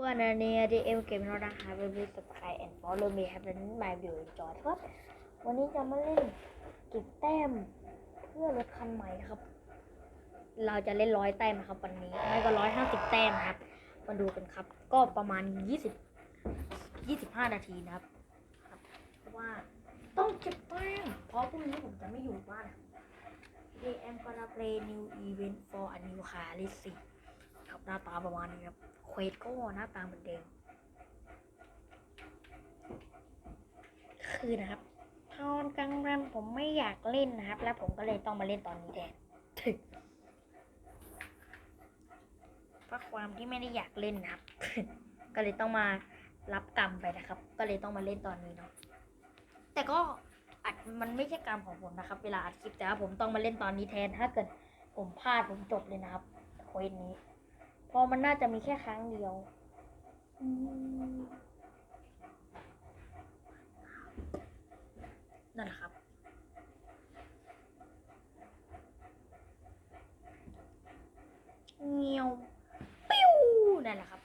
One and the M game not have a bit subscribe and follow me have a my video enjoy ครับวันนี้จะมาเล่นเก็บแต้มเพื่อรถคันใหม่นะครับ เราจะเล่นร้อยแต้มนะครับ วันนี้ไม่ก็ร้อยห้าสิบแต้มครับมาดูกันครับ ก็ประมาณยี่สิบยี่สิบห้านาทีนะครับเพราะว่าต้องเก็บแต้มเพราะพรุ่งนี้ผมจะไม่อยู่บ้าน Today I'm gonna play new event for a new car racing น้าตาประมาณนี้ครับเควสก็หน้าตาเหมือนเดิมคือนะครับตอนกลางวันผมไม่อยากเล่นนะครับ แล้วผมก็เลยต้องมาเล่นตอนนี้แทนเพราะความที่ไม่ได้อยากเล่นนะครับ ก็เลยต้องมารับกรรมไปนะครับ ก็เลยต้องมาเล่นตอนนี้เนาะแต่ก็อัดมันไม่ใช่กรรมของผมนะครับ เวลาอัดคลิปแต่ว่าผมต้องมาเล่นตอนนี้แทนถ้าเกิดผมพลาดผมจบเลยนะครับเควสนี้ เพราะมันน่าจะมีแค่ครั้งเดียวอืมนั่นแหละครับเงียวปิ้วนั่นแหละครับ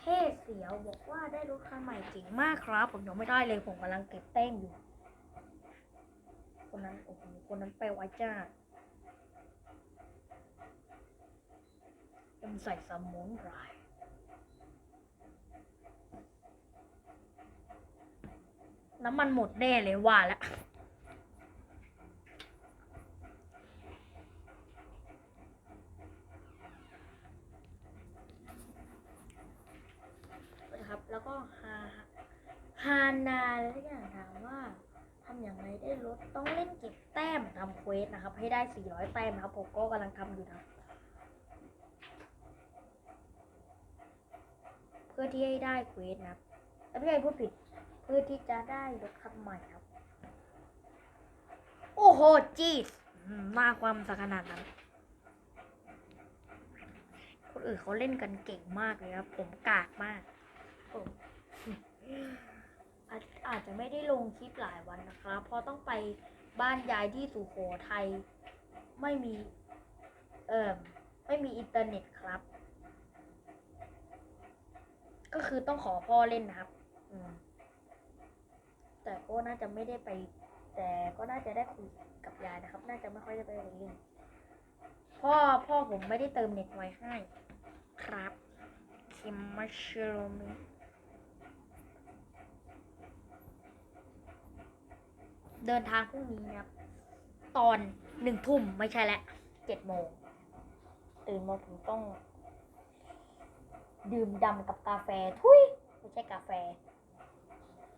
เท่เสียวบอกว่าได้รถคันใหม่เก่งมากครับ ผมยังไม่ได้เลยผมกำลังเก็บแต้มอยู่ คนนั้นโอ้โหคนนั้นไปไวจ้า ยังใส่สมุนไพรน้ำมันหมดแน่เลยว่าแล้วนะครับ แล้วก็ฮาฮานาแล้วอย่างถามว่าทำอย่างไรได้ลดต้องเล่นเก็บแต้มทำเควสนะครับ ให้ได้ 400 แต้มนะครับผมก็กำลังทำอยู่นะ พื่อที่ให้ได้เควสนะครับไม่ใช่พูดผิดเพื่อที่จะได้รถคันใหม่ครับ โอ้โหจีสมาความสักขนาดนั้นคนอื่นเขาเล่นกันเก่งมากเลยครับผมกากมากผมอาอาจจะไม่ได้ลงคลิปหลายวันนะครับเพราะต้องไปบ้านยายที่สุโขทัยไม่มี เอ่อไม่มีอินเทอร์เน็ตครับ ก็คือต้องขอพ่อเล่นนะครับ อืม แต่ก็น่าจะไม่ได้ไป แต่ก็น่าจะได้คุยกับยายนะครับ น่าจะไม่ค่อยได้ไปเล่นพ่อพ่อผมไม่ได้เติมเน็ตไว้ให้ ครับคิมมาชโรมิเดินทางพรุ่งนี้นะครับ ตอนหนึ่งทุ่มไม่ใช่แล้วเจ็ดโมงตื่นมาผมต้อง ดื่มดำกับกาแฟทุยไม่ใช่กาแฟ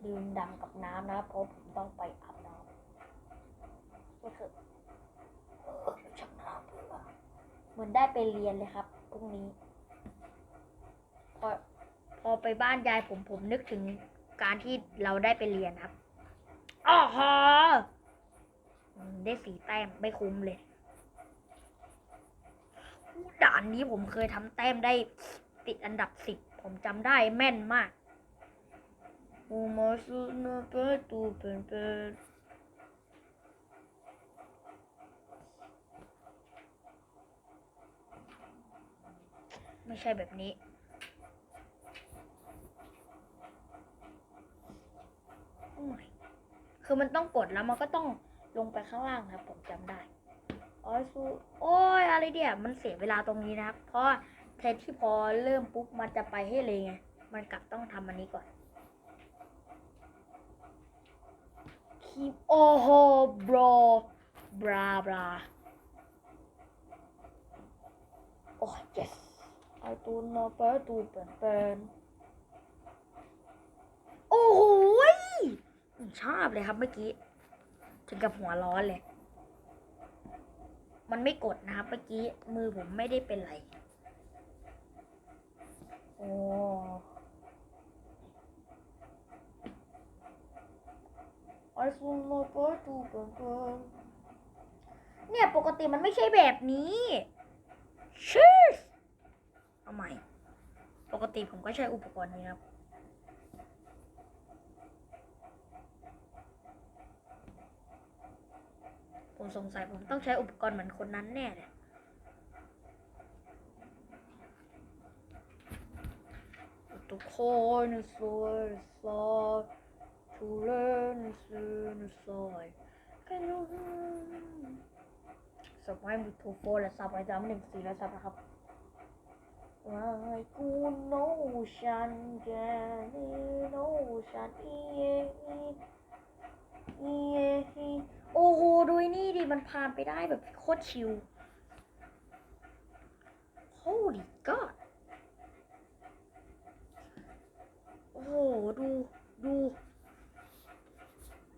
ดื่มดำกับน้ำนะครับเพราะผมต้องไปอาบน้ำก็คือเออชักน้ำเพื่อเหมือนได้ไปเรียนเลยครับพรุ่งนี้พอพอไปบ้านยายผมผมนึกถึงการที่เราได้ไปเรียนครับอ๋อฮะอืมได้สีแต้มไม่คุ้มเลย ด่านนี้ผมเคยทำแต้มได้ ติดอันดับสิบผมจำได้แม่นมากโอมาสุนาเปตูเป็นเป็นไม่ใช่แบบนี้คือมันต้องกดแล้วมันก็ต้องลงไปข้างล่างนะผมจำได้ อ๋อซูโอ้ยอะไรเดียวมันเสียเวลาตรงนี้นะครับ เพราะ แทนที่พอเริ่มปุ๊บมันจะไปให้เลยไง มันกลับต้องทำอันนี้ก่อนคีบโอ้โหบรบราบราโอ้ย yes เอาตูนมาเปิดตูเปิดเปิดโอ้โหชอบเลยครับเมื่อกี้ ถึงกับหัวร้อนเลย มันไม่กดนะครับเมื่อกี้มือผมไม่ได้เป็นไร โอ้ไอซูโนเปร์ตูเปิดเนี่ยปกติมันไม่ใช่แบบนี้ชิสเอาใหม่ ปกติผมก็ใช้อุปกรณ์นี้ครับผมสงสัยผมต้องใช้อุปกรณ์เหมือนคนนั้นแน่เลย coin is for the sword to learn is in the soil can you สมัยมีทูโฟและซับไว้จำหนึ่งสี่และซับนะครับว่ากูโนฉันแกนี่โนฉันอีเออีอีเออีโอ้โหดูนี่ดิมันผ่านไปได้แบบโคตรชิล Holy God โอ้โหดูดู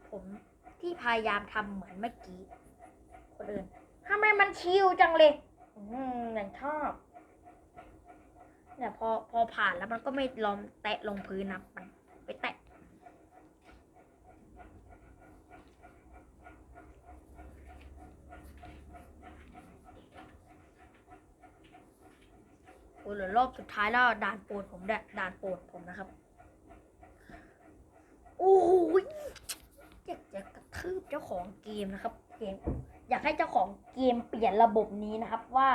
ผมที่พยายามทำเหมือนเมื่อกี้ คนอื่นทำไมมันชิลจังเลย อืมอย่างชอบเนี่ยพอพอผ่านแล้วมันก็ไม่ลองแตะลงพื้นนะมันไปแตะโอ้เหลือรอบสุดท้ายแล้วด่านโปรดผมแดด่านโปรดผมนะครับ โอ้โหอยากจะกระทืบเจ้าของเกมนะครับเกมอยากให้เจ้าของเกมเปลี่ยนระบบนี้นะครับว่า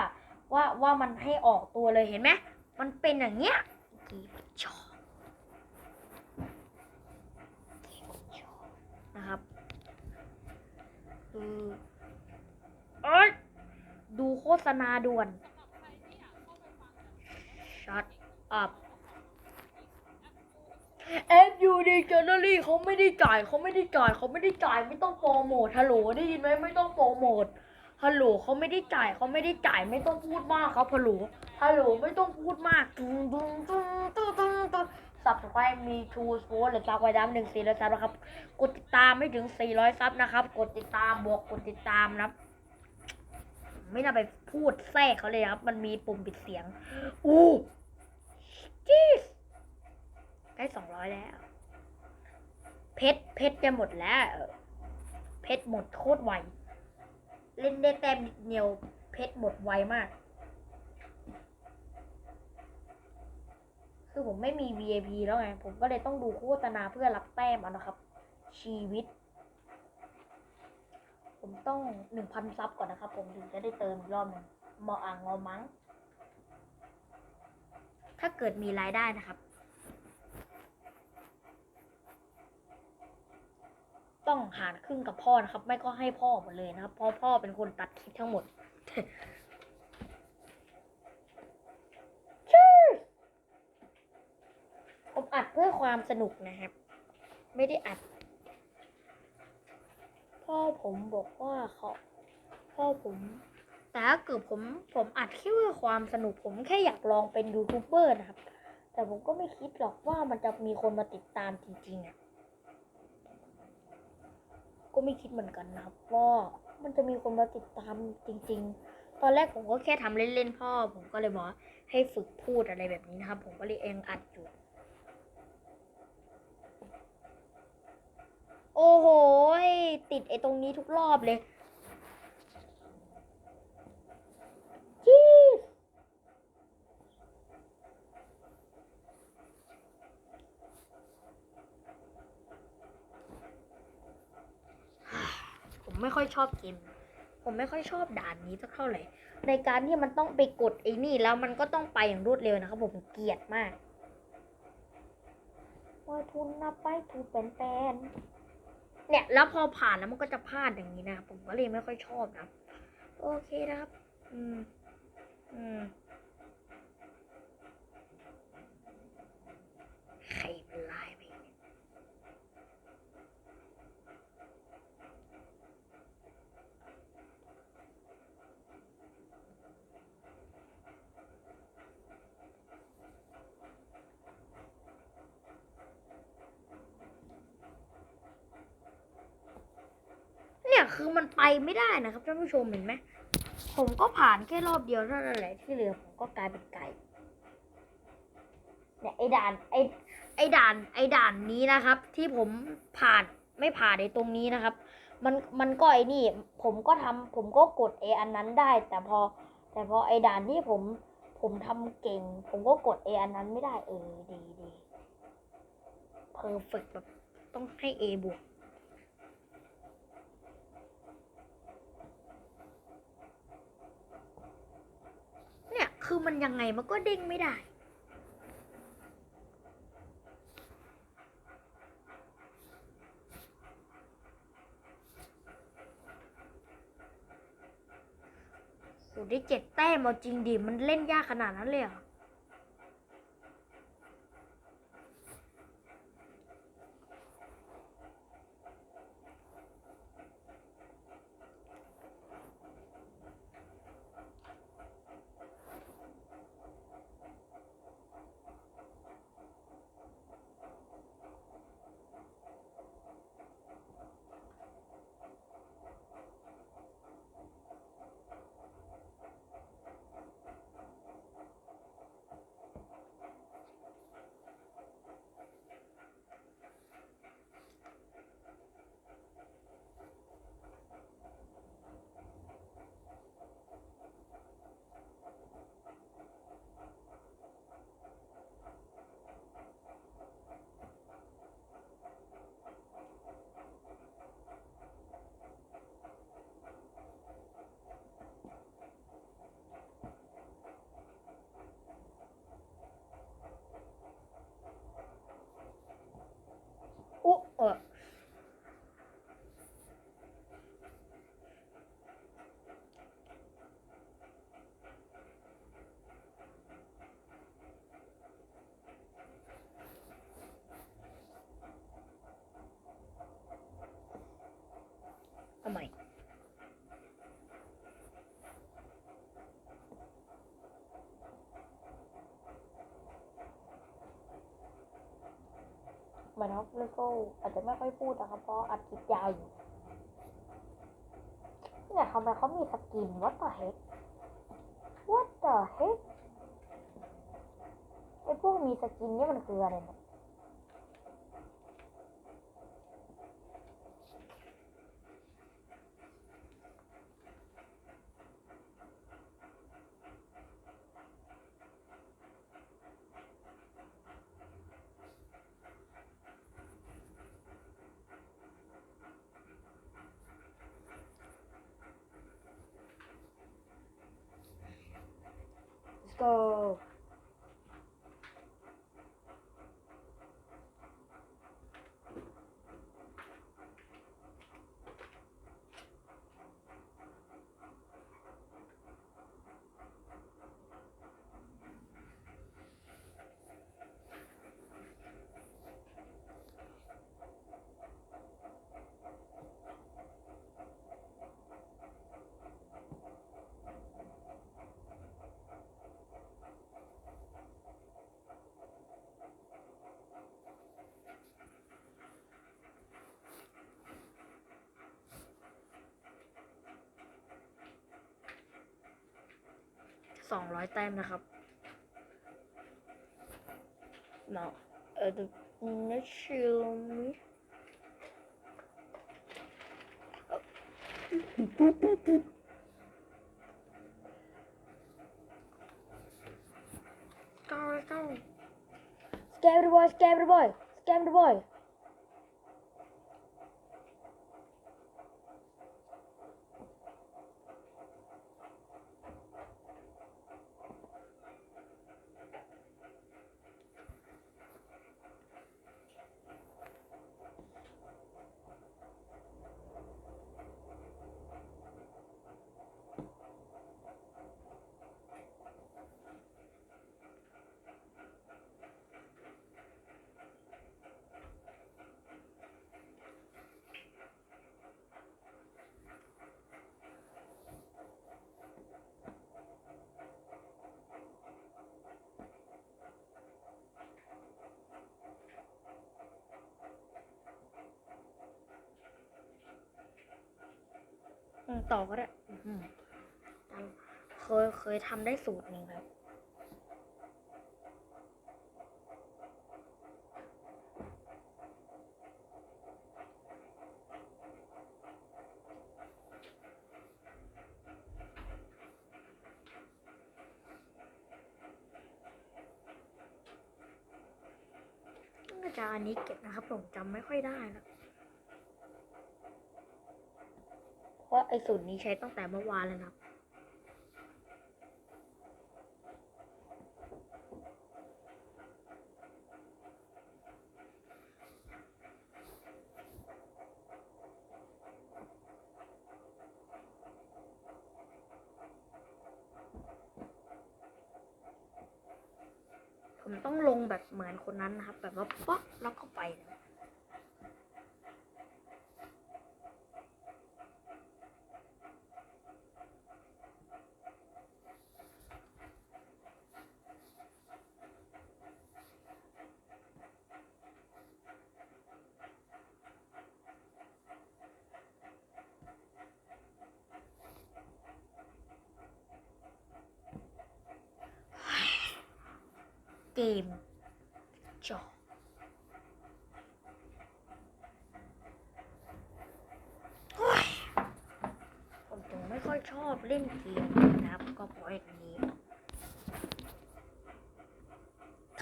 ว่าว่ามันให้ออกตัวเลยเห็นไหมมันเป็นอย่างเงี้ยเกมชอบเกมชอบนะครับคือเอ้ยดูโฆษณาด่วน shut up แอดยูดีเจเนอรี่เขาไม่ได้จ่ายเขาไม่ได้จ่ายเขาไม่ได้จ่ายไม่ต้องโปรโมทฮัลโหลได้ยินไหมไม่ต้องโปรโมทฮัลโหลเขาไม่ได้จ่ายเขาไม่ได้จ่ายไม่ต้องพูดมากครับฮัลโหลฮัลโหลไม่ต้องพูดมากตึ้งตึ้งตึ้งตึ้งตึ้งตึ้งซับสไครต์มีทูสโฟนหรือซับไว้ดำหนึ่งสี่ร้อยซับนะครับ กดติดตามไม่ถึงสี่ร้อยซับนะครับ กดติดตามบวกกดติดตามนะครับ ไม่น่าไปพูดแทรกเขาเลยครับ มันมีปุ่มปิดเสียงอู้จีส ได้สองร้อยแล้ว เพชรเพชรจะหมดแล้ว เพชรหมดโคตรไว เล่นได้แต้มนิดเดียวเพชรหมดไวมาก คือผมไม่มี VIP แล้วไง ผมก็เลยต้องดูโฆษณาเพื่อรับแต้มเอานะครับ ชีวิต ผมต้องหนึ่งพันซับก่อนนะครับ ผมถึงจะได้เติมรอบหนึ่งมออ่างงอมั้งถ้าเกิดมีรายได้นะครับ ต้องหารครึ่งกับพ่อนะครับ ไม่ก็ให้พ่อหมดเลยนะครับ เพราะพ่อเป็นคนตัดคลิปทั้งหมดผมอัดเพื่อความสนุกนะครับ ไม่ได้อัด พ่อผมบอกว่าเขาพ่อผม แต่ถ้าเกิดผม ผมอัดแค่เพื่อความสนุก ผมแค่อยากลองเป็นยูทูบเบอร์นะครับ แต่ผมก็ไม่คิดหรอกว่ามันจะมีคนมาติดตามจริงๆอะ ก็ไม่คิดเหมือนกันนะครับว่ามันจะมีคนมาติดตามจริง ๆ ตอนแรกผมก็แค่ทำเล่นๆพ่อ ผมก็เลยบอกให้ฝึกพูดอะไรแบบนี้นะครับ ผมก็เลยเองอัดอยู่ โอ้โหติดไอ้ตรงนี้ทุกรอบเลยจีสผม ไม่ค่อยชอบเกมผมไม่ค่อยชอบด่านนี้สักเท่าไหร่ ในการที่มันต้องไปกดไอ้นี่แล้วมันก็ต้องไปอย่างรวดเร็วนะครับผมเกลียดมากว่าทุนนับไปถูกเป็นแปนๆเนี่ยแล้วพอผ่านแล้วมันก็จะพลาดอย่างนี้นะครับผมก็เลยไม่ค่อยชอบนะครับโอเคนะครับ อืม อืม ใครเป็นลายไปเนี่ยเนี่ย คือมันไปไม่ได้นะครับท่านผู้ชมเห็นไหมผมก็ผ่านแค่รอบเดียวเท่านั้นแหละที่เหลือผมก็กลายเป็นไก่เนี่ยไอ้ด่านไอ้ไอ้ด่านไอ้ด่านนี้นะครับ ที่ผมผ่านไม่ผ่านในตรงนี้นะครับ มันมันก็ไอ้นี่ ผมก็ทำผมก็กดไอ้อันนั้นได้ แต่พอ แต่พอไอ้ด่านที่ผม ผมทำเก่ง ผมก็กดไอ้อันนั้นไม่ได้เออดีดีเพอร์เฟกแบบต้องให้ A บวก คือมันยังไงมันก็เด้งไม่ได้โหได้เจ็ดแต้มเอาจริงดิ มันเล่นยากขนาดนั้นเลยเหรอ โมันฮอกเลโก้อาจจะไม่ค่อยพูดนะครับ เพราะอัดคลิปยาวอยู่เนี่ยทำไมเขามีสกิน what the heck what the heck ไอพวกมีสกินเนี่ยมันคืออะไรเนี่ย go องร้อยแต้มนะครับเนาะเออนัชิลมิเก้าเก้า Scam the boy, scam the boy, scam the boy. อืม ต่อก็ได้เคยเคยทำได้สูตรหนึ่งครับน่าจะอันนี้เก็บนะครับผมจำไม่ค่อยได้แล้ว ราไอสูตรนี้ใช้ตั้งแต่เมื่อวานแล้วนะผมต้องลงแบบเหมือนคนนั้นนะครับ แบบว่าป๊อกแล้วก็ไปนะ มจอโอ้ยผมถึงไม่ค่อยชอบเล่นเกมนะครับ ก็เพราะอย่างนี้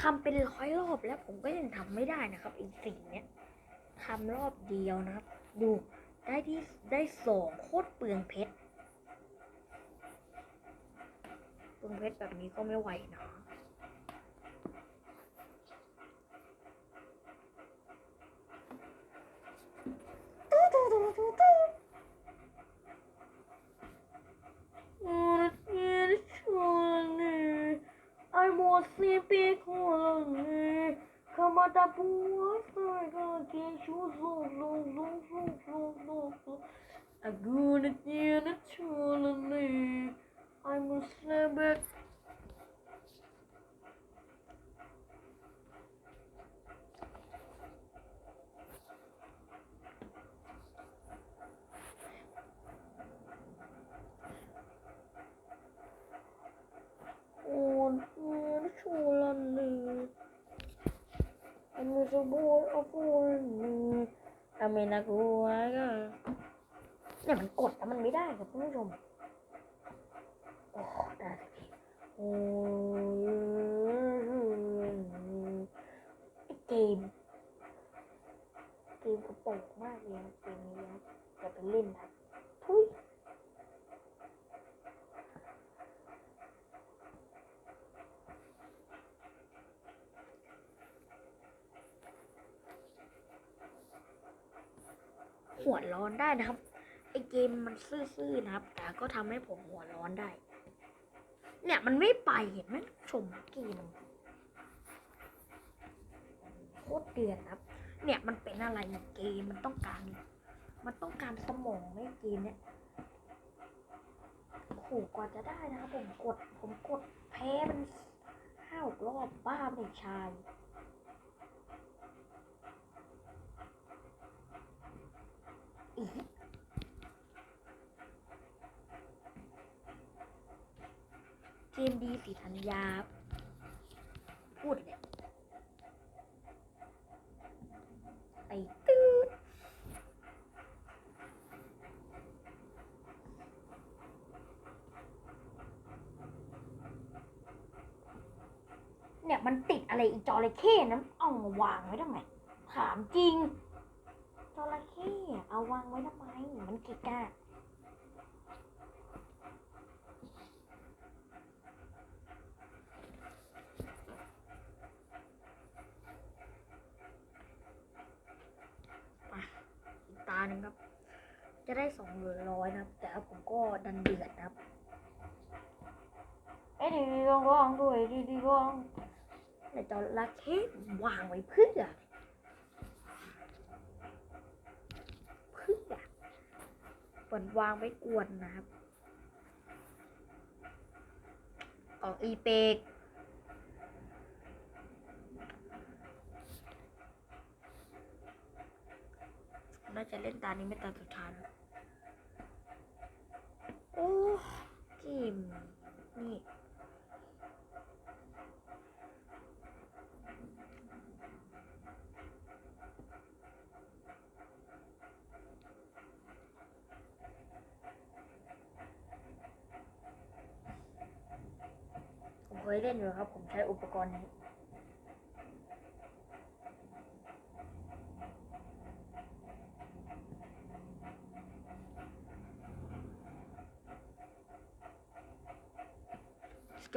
ทำเป็นร้อยรอบแล้วผมก็ยังทำไม่ได้นะครับอีกสิ่งเนี้ยทำรอบเดียวนะครับ ดูได้ที่ได้สองโคตรเปลืองเพชรเปลืองเพชรแบบนี้ก็ไม่ไหวนะ Apple, I'm gonna shoes you อันนี้จะบอยเอาบอยนี่ทำไมนะกูวก็เนี่ยมันกดแล้วมันไม่ได้ครับคุณผู้ชมโอ้ได้สักทีโอ้ยเกมเกมกระโปงมากเลยเกมนี้นะอย่าไปเล่นนะทุย หัวร้อนได้นะครับ ไอเกมมันซื่อๆนะครับ แต่ก็ทำให้ผมหัวร้อนได้ เนี่ยมันไม่ไปเห็นไหมชมเกมโคตรเดือดครับ เนี่ยมันเป็นอะไรเนี่ยเกมมันต้องการ มันต้องการสมองในเกมเนี่ยโอ้โหกว่าจะได้นะครับผมกด ผมกดแพ้มันห้าหกรอบบ้าเด็กชาย เกมดีสีธัญญาพูดเนี่ยไอ้ตื้อเนี่ยมันติดอะไรอีจอระเข้นั้นเอามาวางไว้ทำไมถามจริงจระเข้เอาวางไว้ทำไมมันเกะกะมาอีกตาหนึ่งครับ จะได้สองหรือร้อยนะครับ แต่ผมก็ดันเดือดนะครับ เอ้ยดีดีร้องร้องด้วยดีดีร้องแต่จระเข้วางไว้เพื่อเพื่อเปิดวางไว้กวนนะครับ ออกอีเปก น่าจะเล่นตานี้ไม่ตาสุดท้ายแล้วโอ้จิมนี่ผมเคยเล่นอยู่ครับ ผมใช้อุปกรณ์นี้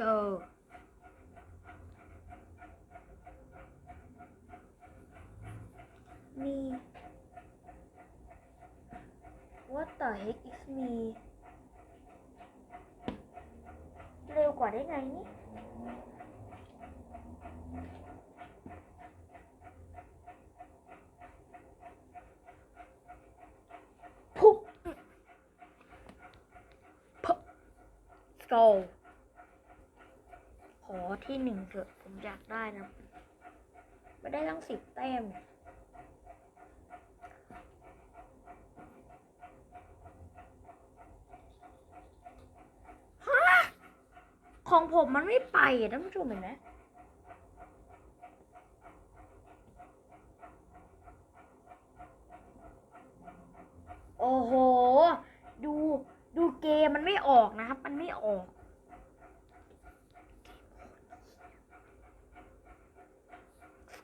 go มี what the heck is me เร็วกว่าได้ไงนี่พุ๊บพุ๊บ go อที่หนึ่งเถอะผมอยากได้นะไม่ได้ทั้งสิบแต้มฮะของผมมันไม่ไปอะท่านผู้ชมเห็นไหมโอ้โห ดู ดูเกมมันไม่ออกนะครับ มันไม่ออก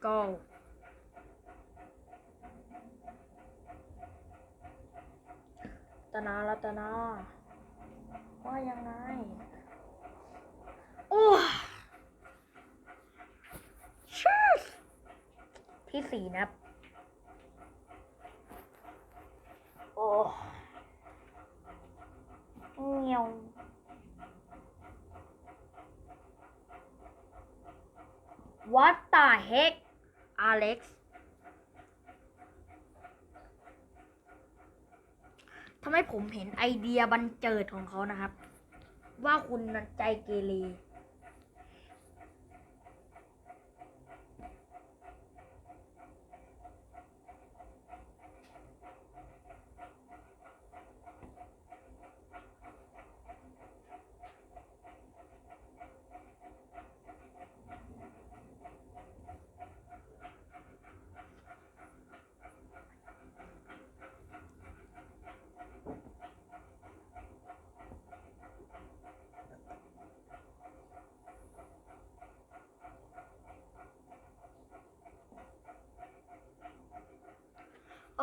go ตนารัตนาว่ายังไง โอ้ชิสที่สี่นะครับ โอ้เงียว อเล็กทำให้ผมเห็นไอเดียบันเจิดของเขานะครับ ว่าคุณนั้นใจเกเร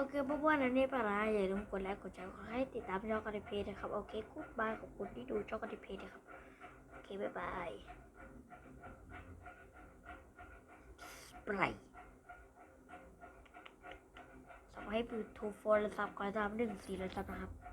เคเพื่อนๆนันนี่ปะลาอย่าลืมกดไลค์กดแชร์ขอให้ติดตามช่องกันในเพจนะครับ โอเคกุ๊บบายขอบคุณที่ดูช่องกันในเพจนะครับ โอเค บ๊ายบายสไปร์สมัยปืนทูโฟนและซับก่อนตามหนึ่งสี่และซับนะครับ